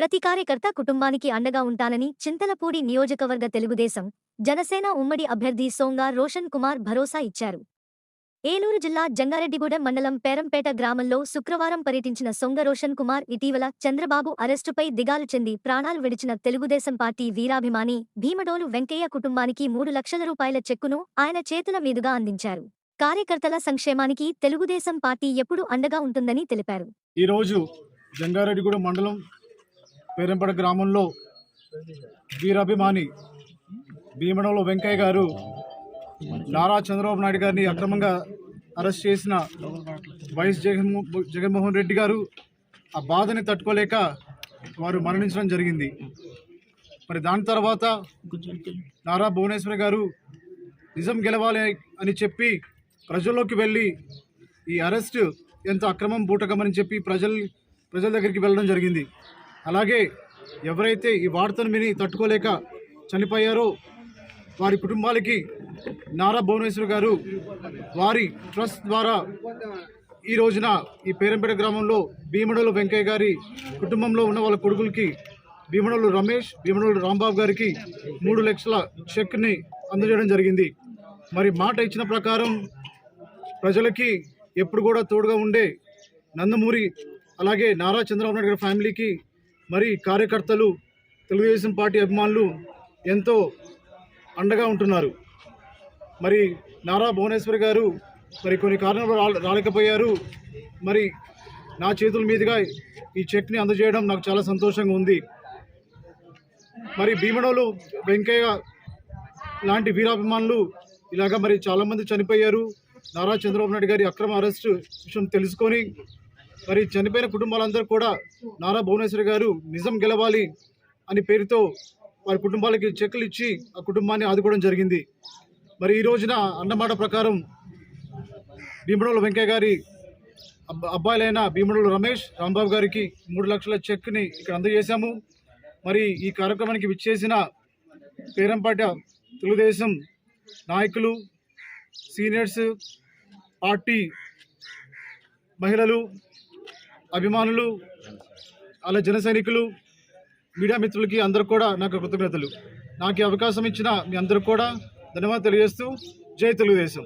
ప్రతి కార్యకర్త కుటుంబానికి అండగా ఉంటానని చింతలపూడి నియోజకవర్గ తెలుగుదేశం జనసేన ఉమ్మడి అభ్యర్థి సోంగా రోషన్ కుమార్ భరోసా ఇచ్చారు. ఏలూరు జిల్లా జంగారెడ్డిగూడెం మండలం పేరంపేట గ్రామంలో శుక్రవారం పర్యటించిన సొంగ రోషన్ కుమార్ ఇటీవల చంద్రబాబు అరెస్టుపై దిగాలు చెంది ప్రాణాలు విడిచిన తెలుగుదేశం పార్టీ వీరాభిమాని భీమడోలు వెంకయ్య కుటుంబానికి మూడు లక్షల రూపాయల చెక్కును ఆయన చేతుల మీదుగా అందించారు. కార్యకర్తల సంక్షేమానికి తెలుగుదేశం పార్టీ ఎప్పుడు అండగా ఉంటుందని తెలిపారు. ఈరోజు జంగారెడ్డిగూడెం మండలం పేరంపడ గ్రామంలో వీరాభిమాని భీమడంలో వెంకయ్య గారు నారా చంద్రబాబు నాయుడు గారిని అక్రమంగా అరెస్ట్ చేసిన వైఎస్ జగన్మో జగన్మోహన్ రెడ్డి గారు ఆ బాధని తట్టుకోలేక వారు మరణించడం జరిగింది. మరి దాని తర్వాత నారా భువనేశ్వర్ గారు నిజం గెలవాలి అని చెప్పి ప్రజల్లోకి వెళ్ళి ఈ అరెస్ట్ ఎంత అక్రమం బూటకమని చెప్పి ప్రజల ప్రజల దగ్గరికి వెళ్ళడం జరిగింది. అలాగే ఎవరైతే ఈ వార్తను విని తట్టుకోలేక చనిపోయారో వారి కుటుంబాలకి నారా భువనేశ్వర్ గారు వారి ట్రస్ట్ ద్వారా ఈ రోజున ఈ పేరంపేట గ్రామంలో భీమడోలు వెంకయ్య గారి కుటుంబంలో ఉన్న వాళ్ళ కొడుకులకి భీమడోలు రమేష్ భీమడోలు రాంబాబు గారికి మూడు లక్షల చెక్ని అందజేయడం జరిగింది. మరి మాట ఇచ్చిన ప్రకారం ప్రజలకి ఎప్పుడు కూడా తోడుగా ఉండే నందమూరి అలాగే నారా చంద్రబాబు నాయుడు గారి ఫ్యామిలీకి మరి కార్యకర్తలు తెలుగుదేశం పార్టీ అభిమానులు ఎంతో అండగా ఉంటున్నారు. మరి నారా భువనేశ్వరి గారు మరి కొన్ని కారణాలు రాలేకపోయారు. మరి నా చేతుల మీదుగా ఈ చెక్ని అందజేయడం నాకు చాలా సంతోషంగా ఉంది. మరి భీమడోలు వెంకయ్య లాంటి వీరాభిమానులు ఇలాగా మరి చాలామంది చనిపోయారు. నారా చంద్రబాబు నాయుడు గారి అక్రమ అరెస్టు విషయం తెలుసుకొని మరి చనిపోయిన కుటుంబాలందరూ కూడా నారా భువనేశ్వరి గారు నిజం గెలవాలి అని పేరుతో వారి కుటుంబాలకి చెక్కులు ఇచ్చి ఆ కుటుంబాన్ని ఆదుకోవడం జరిగింది. మరి ఈ రోజున అన్నమాట ప్రకారం భీమడోలు వెంకయ్య గారి అబ్బాయిలైన భీమడోలు రమేష్ రాంబాబు గారికి మూడు లక్షల చెక్ని ఇక్కడ అందజేశాము. మరి ఈ కార్యక్రమానికి విచ్చేసిన పేరంపాట తెలుగుదేశం నాయకులు సీనియర్స్ పార్టీ మహిళలు అభిమానులు అలా జన సైనికులు మీడియా మిత్రులకి అందరూ కూడా నాకు కృతజ్ఞతలు. నాకు అవకాశం ఇచ్చిన మీ అందరు కూడా ధన్యవాదాలు తెలియజేస్తూ జై తెలుగుదేశం.